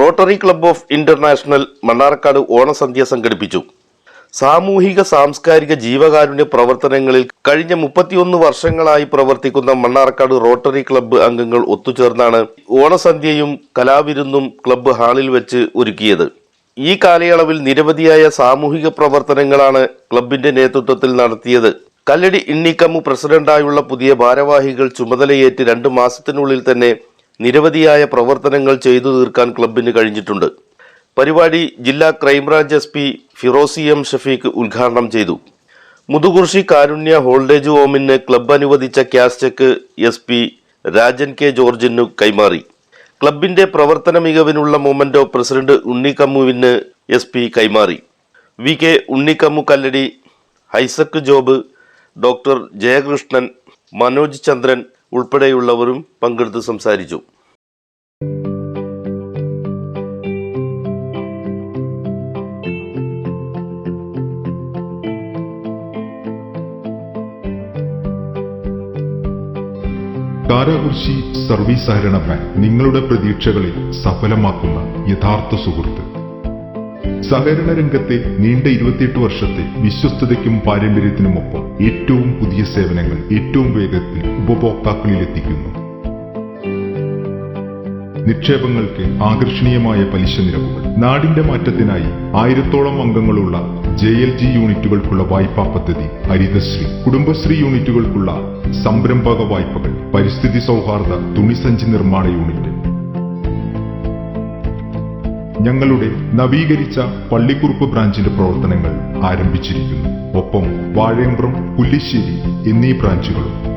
Rotary club of international Mannarkkad ഓണസന്ധ്യ സംഘടിപ്പിച്ചു. സാമൂഹിക സാംസ്കാരിക ജീവകാരുണ്യ പ്രവർത്തനങ്ങളിൽ കഴിഞ്ഞ മുപ്പത്തിയൊന്ന് വർഷങ്ങളായി പ്രവർത്തിക്കുന്ന മണ്ണാർക്കാട് റോട്ടറി ക്ലബ്ബ് അംഗങ്ങൾ ഒത്തുചേർന്നാണ് ഓണസന്ധ്യയും കലാവിരുന്നും ക്ലബ്ബ് ഹാളിൽ വെച്ച് ഒരുക്കിയത്. ഈ കാലയളവിൽ നിരവധിയായ സാമൂഹിക പ്രവർത്തനങ്ങളാണ് ക്ലബിന്റെ നേതൃത്വത്തിൽ നടത്തിയത്. കല്ലടി ഇണ്ണിക്കമ്മു പ്രസിഡന്റായുള്ള പുതിയ ഭാരവാഹികൾ ചുമതലയേറ്റ് രണ്ട് മാസത്തിനുള്ളിൽ തന്നെ നിരവധിയായ പ്രവർത്തനങ്ങൾ ചെയ്തു തീർക്കാൻ ക്ലബിന് കഴിഞ്ഞിട്ടുണ്ട്. പരിപാടി ജില്ലാ ക്രൈംബ്രാഞ്ച് എസ് പി ഫിറോസി എം ഷഫീഖ് ഉദ്ഘാടനം ചെയ്തു. മുതുകുർഷി കാരുണ്യ ഹോൾഡേജ് ഹോമിന് ക്ലബ്ബ് അനുവദിച്ച cash cheque S P Rajan K ജോർജിനു കൈമാറി. ക്ലബിന്റെ പ്രവർത്തന മികവിനുള്ള മൊമെന്റോ പ്രസിഡന്റ് ഉണ്ണിക്കമ്മുവിന് എസ് പി കൈമാറി. വി കെ ഉണ്ണിക്കമ്മു കല്ലടി ഹൈസക് ജോബ് ഡോക്ടർ ജയകൃഷ്ണൻ മനോജ് ചന്ദ്രൻ ഉൾപ്പെടെയുള്ളവരും പങ്കെടുത്ത് സംസാരിച്ചു. കാരാകുർശി സർവീസ് സഹകരണ ബാങ്ക് നിങ്ങളുടെ പ്രതീക്ഷകളെ സഫലമാക്കുന്ന യഥാർത്ഥ സുഹൃത്ത്. സഹകരണ രംഗത്തെ നീണ്ട ഇരുപത്തിയെട്ട് വർഷത്തെ വിശ്വസ്തതയ്ക്കും പാരമ്പര്യത്തിനുമൊപ്പം ഏറ്റവും പുതിയ സേവനങ്ങൾ ഏറ്റവും വേഗത്തിൽ ഉപഭോക്താക്കളിൽ എത്തിക്കുന്നു നിക്ഷേപങ്ങൾക്ക് ആകർഷണീയമായ പലിശ നിരക്കുകൾ. നാടിന്റെ മാറ്റത്തിനായി ആയിരത്തോളം അംഗങ്ങളുള്ള ജെ എൽ ജി യൂണിറ്റുകൾക്കുള്ള വായ്പാ പദ്ധതി ഹരിതശ്രീ. കുടുംബശ്രീ യൂണിറ്റുകൾക്കുള്ള സംരംഭക വായ്പകൾ. പരിസ്ഥിതി സൗഹാർദ്ദ തുണിസഞ്ചി നിർമ്മാണ യൂണിറ്റ്. ഞങ്ങളുടെ നവീകരിച്ച പള്ളിക്കുറുപ്പ് ബ്രാഞ്ചിന്റെ പ്രവർത്തനങ്ങൾ ആരംഭിച്ചിരിക്കുന്നു. ഒപ്പം വാഴയമ്പ്രം പുല്ലിശ്ശേരി എന്നീ ബ്രാഞ്ചുകളും.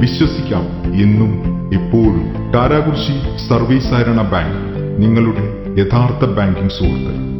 വിശ്വസിക്കാം എന്നും എപ്പോഴും. കാരാകുർശി സർവീസ് ബാങ്ക് നിങ്ങളുടെ യഥാർത്ഥ ബാങ്കിംഗ് സുഹൃത്ത്.